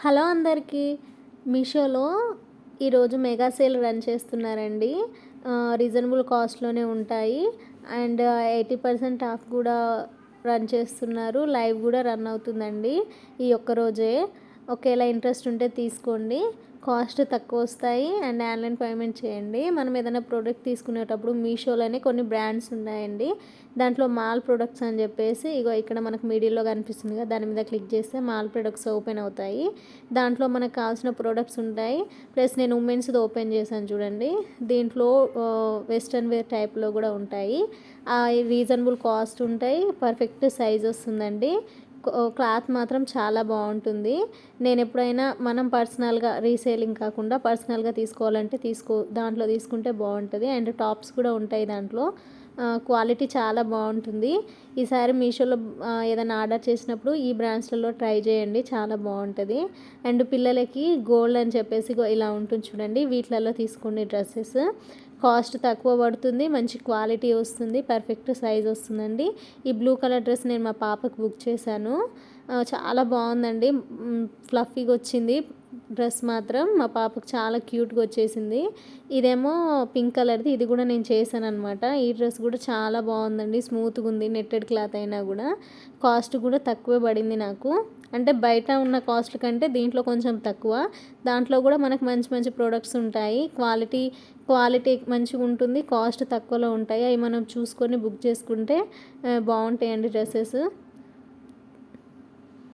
Hello అందరికీ. మీషోలో ఈరోజు మెగా సేల్ రన్ చేస్తున్నారండి. రీజనబుల్ కాస్ట్లోనే ఉంటాయి. అండ్ ఎయిటీ పర్సెంట్ ఆఫ్ కూడా రన్ చేస్తున్నారు. లైవ్ కూడా రన్ అవుతుందండి ఈ ఒక్క రోజే. ఒకేలా ఇంట్రెస్ట్ ఉంటే తీసుకోండి. కాస్ట్ తక్కువ వస్తాయి. అండ్ ఆన్లైన్ పేమెంట్ చేయండి. మనం ఏదైనా ప్రోడక్ట్ తీసుకునేటప్పుడు మీషోలోనే కొన్ని బ్రాండ్స్ ఉన్నాయండి. దాంట్లో మాల్ ప్రొడక్ట్స్ అని చెప్పేసి ఇగో ఇక్కడ మనకు మీడియాలో కనిపిస్తుంది కదా దాని మీద క్లిక్ చేస్తే మాల్ ప్రొడక్ట్స్ ఓపెన్ అవుతాయి. దాంట్లో మనకు కావాల్సిన ప్రోడక్ట్స్ ఉంటాయి. ప్లస్ నేను ఉమెన్స్ది ఓపెన్ చేశాను చూడండి. దీంట్లో వెస్ట్రన్ వేర్ టైప్లో కూడా ఉంటాయి. రీజనబుల్ కాస్ట్ ఉంటాయి. పర్ఫెక్ట్ సైజ్ వస్తుందండి. క్లాత్ మాత్రం చాలా బాగుంటుంది. నేను ఎప్పుడైనా మనం పర్సనల్గా రీసేలింగ్ కాకుండా పర్సనల్గా తీసుకోవాలంటే తీసుకో దాంట్లో తీసుకుంటే బాగుంటుంది. అండ్ టాప్స్ కూడా ఉంటాయి దాంట్లో. క్వాలిటీ చాలా బాగుంటుంది. ఈసారి మీషోలో ఏదైనా ఆర్డర్ చేసినప్పుడు ఈ బ్రాండ్స్లలో ట్రై చేయండి చాలా బాగుంటుంది. అండ్ పిల్లలకి గోల్డ్ అని చెప్పేసి ఇలా ఉంటుంది చూడండి వీటిలలో తీసుకోండి డ్రెస్సెస్. కాస్ట్ తక్కువ పడుతుంది మంచి క్వాలిటీ వస్తుంది పర్ఫెక్ట్ సైజ్ వస్తుందండి. ఈ బ్లూ కలర్ డ్రెస్ నేను మా పాపకు బుక్ చేశాను. చాలా బాగుందండి ఫ్లఫీగా వచ్చింది. డ్రెస్ మాత్రం మా పాపకు చాలా క్యూట్గా వచ్చేసింది. ఇదేమో పింక్ కలర్ది ఇది కూడా నేను చేశాను అనమాట ఈ డ్రెస్ కూడా చాలా బాగుందండి. స్మూత్గా ఉంది నెట్టెడ్ క్లాత్ అయినా కూడా. కాస్ట్ కూడా తక్కువే పడింది నాకు. అంటే బయట ఉన్న కాస్ట్ కంటే దీంట్లో కొంచెం తక్కువ. దాంట్లో కూడా మనకు మంచి మంచి ప్రోడక్ట్స్ ఉంటాయి. క్వాలిటీ క్వాలిటీ మంచిగా ఉంటుంది కాస్ట్ తక్కువలో ఉంటాయి. అవి మనం చూసుకొని బుక్ చేసుకుంటే బాగుంటాయండి డ్రెస్సెస్.